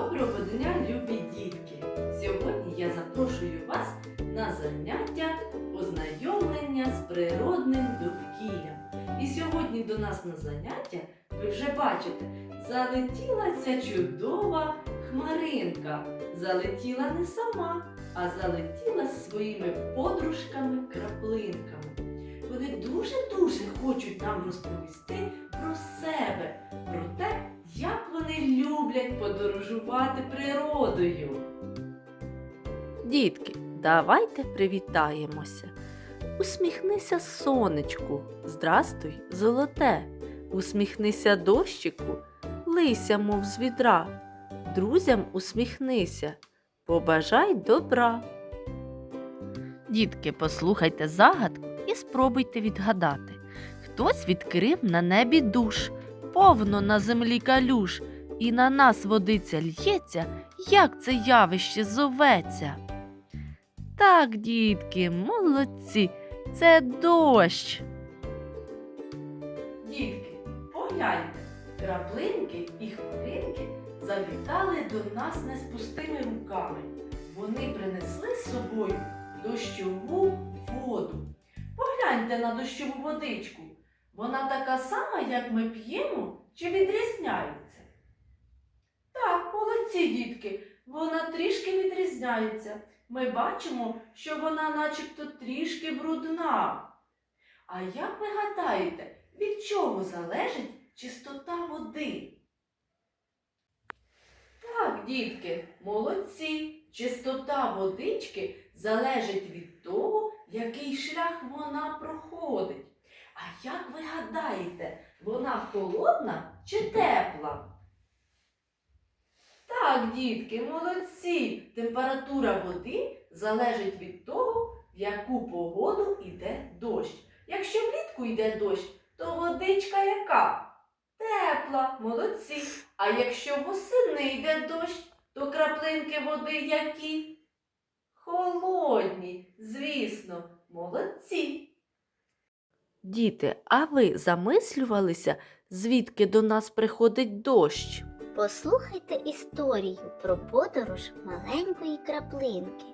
Доброго дня, любі дітки! Сьогодні я запрошую вас на заняття ознайомлення з природним довкіллям. І сьогодні до нас на заняття, ви вже бачите, залетіла ця чудова хмаринка. Залетіла не сама, а залетіла з своїми подружками-краплинками. Вони дуже-дуже хочуть нам розповісти про себе, про те, люблять подорожувати природою. Дітки, давайте привітаємося. Усміхнися сонечку, здрастуй, золоте. Усміхнися дощику, лися, мов з відра. Друзям усміхнися, побажай добра. Дітки, послухайте загадку і спробуйте відгадати. Хтось відкрив на небі душ, повно на землі калюш, і на нас водиця лється, як це явище зоветься. Так, дітки, молодці, це дощ. Дітки, погляньте, краплинки і хмаринки завітали до нас не з пустими руками. Вони принесли з собою дощову воду. Погляньте на дощову водичку. Вона така сама, як ми п'ємо, чи відрізняється? Молодці, дітки, вона трішки відрізняється. Ми бачимо, що вона начебто трішки брудна. А як ви гадаєте, від чого залежить чистота води? Так, дітки, молодці. Чистота водички залежить від того, який шлях вона проходить. А як ви гадаєте, вона холодна чи тепла? Так, дітки, молодці. Температура води залежить від того, в яку погоду йде дощ. Якщо влітку йде дощ, то водичка яка? Тепла, молодці. А якщо восени йде дощ, то краплинки води які? Холодні, звісно, молодці. Діти, а ви замислювалися, звідки до нас приходить дощ? Послухайте історію про подорож маленької краплинки.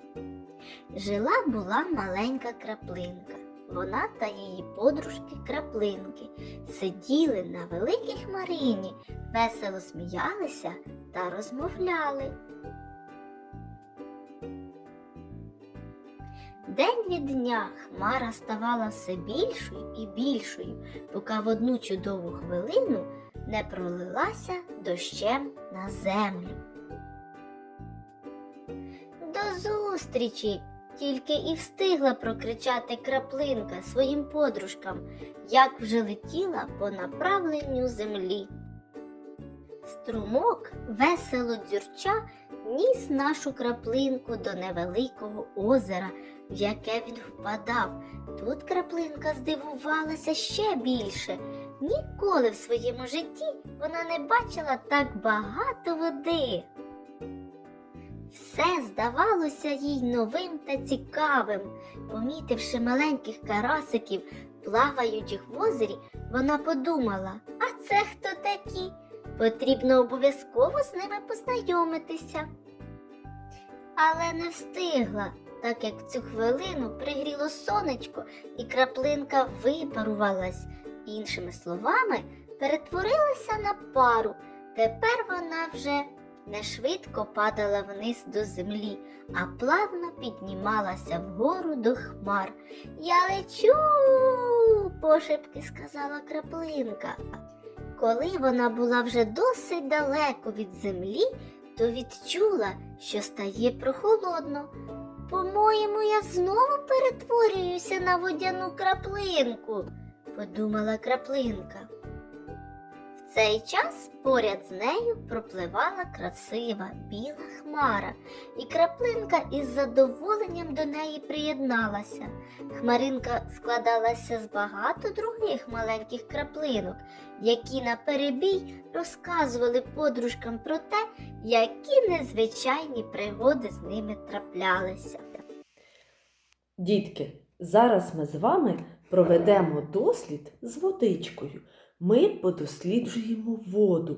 Жила була маленька краплинка. Вона та її подружки краплинки сиділи на великій хмарині, весело сміялися та розмовляли. День від дня хмара ставала все більшою і більшою, поки в одну чудову хвилину не пролилася дощем на землю. До зустрічі! Тільки і встигла прокричати краплинка своїм подружкам, як вже летіла по направленню землі. Струмок, весело дзюрча, ніс нашу краплинку до невеликого озера, в яке він впадав. Тут краплинка здивувалася ще більше. Ніколи в своєму житті вона не бачила так багато води. Все здавалося їй новим та цікавим. Помітивши маленьких карасиків, плаваючих в озері, вона подумала: а це хто такі? Потрібно обов'язково з ними познайомитися. Але не встигла, так як цю хвилину пригріло сонечко, і краплинка випарувалась. Іншими словами, перетворилася на пару. Тепер вона вже не швидко падала вниз до землі, а плавно піднімалася вгору до хмар. Я лечу, пошепки сказала краплинка. Коли вона була вже досить далеко від землі, то відчула, що стає прохолодно. По-моєму, я знову перетворююся на водяну краплинку, подумала краплинка. В цей час поряд з нею пропливала красива біла хмара, і краплинка із задоволенням до неї приєдналася. Хмаринка складалася з багато других маленьких краплинок, які на перебій розказували подружкам про те, які незвичайні пригоди з ними траплялися. Дітки, зараз ми з вами проведемо дослід з водичкою. Ми подосліджуємо воду,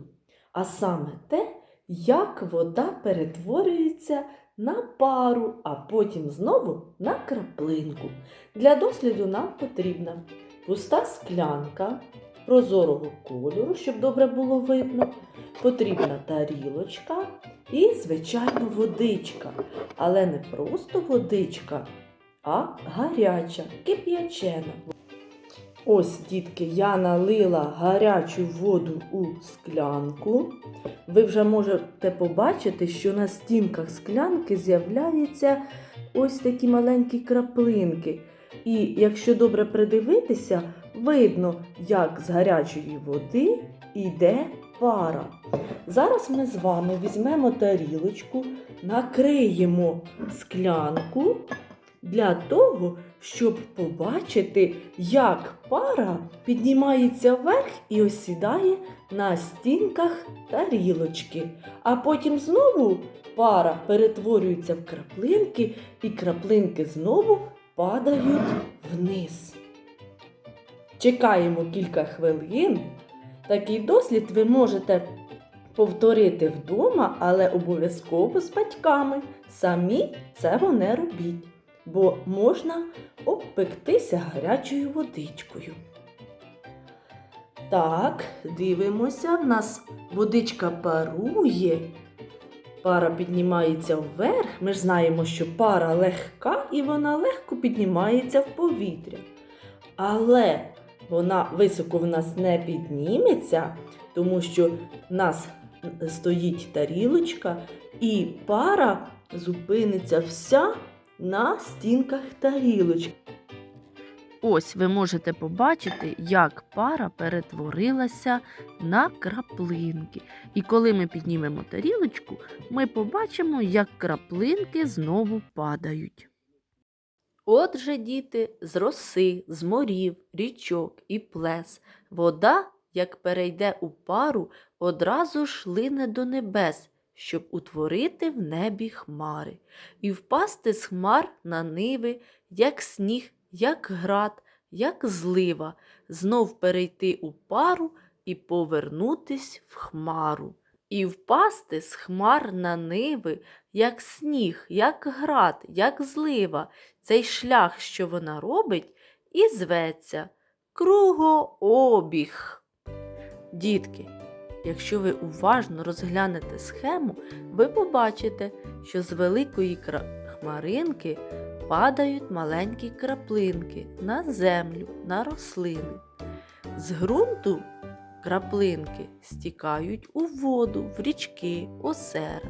а саме те, як вода перетворюється на пару, а потім знову на краплинку. Для досліду нам потрібна пуста склянка прозорого кольору, щоб добре було видно. Потрібна тарілочка і, звичайно, водичка. Але не просто водичка, а гаряча, кип'ячена. Ось, дітки, я налила гарячу воду у склянку. Ви вже можете побачити, що на стінках склянки з'являються ось такі маленькі краплинки. І якщо добре придивитися, видно, як з гарячої води йде пара. Зараз ми з вами візьмемо тарілочку, накриємо склянку для того, щоб побачити, як пара піднімається вверх і осідає на стінках тарілочки. А потім знову пара перетворюється в краплинки, і краплинки знову падають вниз. Чекаємо кілька хвилин. Такий дослід ви можете повторити вдома, але обов'язково з батьками. Самі цього не робіть, бо можна обпектися гарячою водичкою. Так, дивимося, в нас водичка парує. Пара піднімається вверх. Ми ж знаємо, що пара легка і вона легко піднімається в повітря. Але вона високо в нас не підніметься, тому що в нас стоїть тарілочка, і пара зупиниться вся на стінках тарілочки. Ось ви можете побачити, як пара перетворилася на краплинки. І коли ми піднімемо тарілочку, ми побачимо, як краплинки знову падають. Отже, діти, з роси, з морів, річок і плес, вода, як перейде у пару, одразу ж лине до небес, щоб утворити в небі хмари, і впасти з хмар на ниви, як сніг, як град, як злива, знов перейти у пару і повернутись в хмару. І впасти з хмар на ниви, як сніг, як град, як злива, цей шлях, що вона робить, і зветься кругообіг. Дітки, якщо ви уважно розглянете схему, ви побачите, що з великої хмаринки падають маленькі краплинки на землю, на рослини. З ґрунту краплинки стікають у воду, в річки, озера.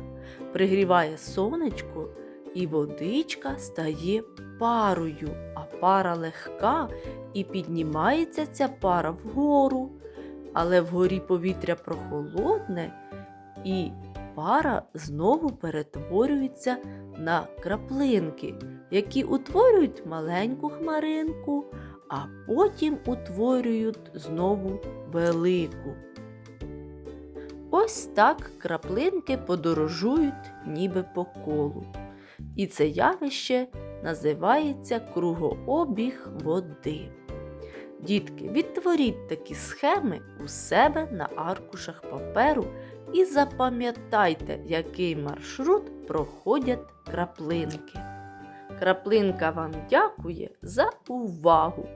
Пригріває сонечко, і водичка стає парою, а пара легка, і піднімається ця пара вгору. Але вгорі повітря прохолодне, і пара знову перетворюється на краплинки, які утворюють маленьку хмаринку, а потім утворюють знову велику. Ось так краплинки подорожують ніби по колу. І це явище називається кругообіг води. Дітки, відтворіть такі схеми у себе на аркушах паперу і запам'ятайте, який маршрут проходять краплинки. Краплинка вам дякує за увагу!